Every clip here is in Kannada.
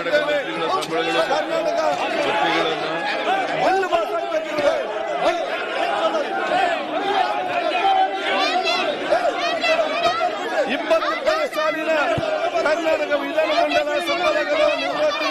ಕರ್ನಾಟಕ ಕರ್ನಾಟಕ ವಿಧಾನಮಂಡಲ ಸಮಾಜಗಳ ನಿರ್ವಹಣೆ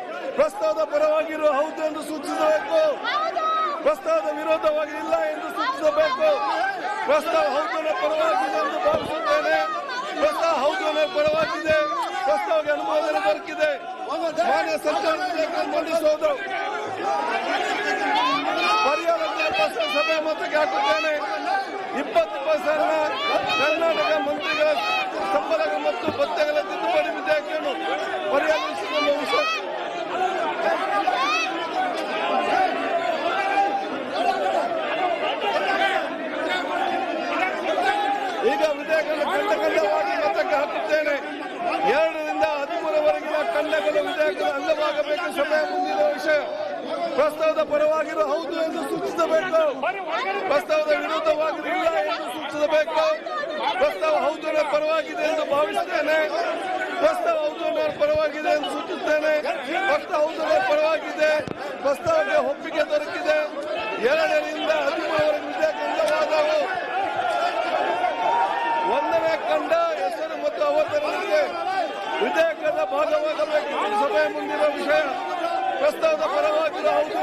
ಪ್ರಸ್ತಾವದ ಪರವಾಗಿರುವ ಹೌದು ಎಂದು ಸೂಚಿಸಬೇಕು. ಪ್ರಸ್ತಾವದ ವಿರೋಧವಾಗಿ ಇಲ್ಲ ಎಂದು ಸೂಚಿಸಬೇಕು. ಪ್ರಸ್ತಾವ ಹೌದನ ಪರವಾಗಿದೆ ಎಂದು ಭಾವಿಸುತ್ತೇನೆ. ಪ್ರಸ್ತಾವ ಹೌದನ ಪರವಾಗಿದೆ. ಪ್ರಸ್ತಾವಕ್ಕೆ ಅನುಮೋದನೆ ದೊರಕಿದೆ. ಮಾನ್ಯ ಸರ್ಕಾರ ವಿಧೇಯಕವನ್ನು ಮಂಡಿಸುವುದು ಪರ್ಯಾಲೋಚನೆ ಪ್ರಸ್ತಾವ ಸಭೆ ಮತಕ್ಕೆ ಹಾಕುತ್ತೇನೆ. ಇಪ್ಪತ್ತು ಪರ್ಸೆಂಟ್ ಕರ್ನಾಟಕ ಮಂತ್ರಿಗಳ ಸಂಬಳ ಮತ್ತು ಭತ್ಯೆಗಳ ತಿದ್ದುಪಡಿ ವಿಧೇಯಕವನ್ನು ಪರ್ಯಾಲೋಚಿಸಿರುವ ವಿಷಯ ಈಗ ವಿಧೇಯಕವನ್ನು ಖಂಡ ಖಂಡವಾಗಿ ಮತಕ್ಕೆ ಹಾಕುತ್ತೇನೆ. ಎರಡರಿಂದ ಹದಿಮೂರವರೆಗಿನ ಖಂಡಗಳು ವಿಧೇಯಕದ ಅಂಗವಾಗಬೇಕು. ಸಮಯ ಮುಂದಿರುವ ವಿಷಯ. ಪ್ರಸ್ತಾವದ ಪರವಾಗಿರುವ ಹೌದು ಎಂದು ಸೂಚಿಸಬೇಕು. ಪ್ರಸ್ತಾವದ ವಿರುದ್ಧವಾಗಿರಲಿಲ್ಲ ಎಂದು ಸೂಚಿಸಬೇಕು. ಪ್ರಸ್ತಾವ ಹೌದು ಪರವಾಗಿದೆ ಎಂದು ಭಾವಿಸುತ್ತೇನೆ. ಪ್ರಸ್ತಾವ ಹೌದು ಪರವಾಗಿದೆ ಎಂದು ಸೂಚಿಸುತ್ತೇನೆ. ಪ್ರಸ್ತಾವ ಹೌದು ಪರವಾಗಿದೆ. ಪ್ರಸ್ತಾವಕ್ಕೆ ವಿಧೇಯಕದ ಭಾಗವಾಗಬೇಕು. ಸಭೆಯ ಮುಂದಿನ ವಿಷಯ ಪ್ರಸ್ತಾವದ ಪರವಾಗಿರುವ ಹೌದು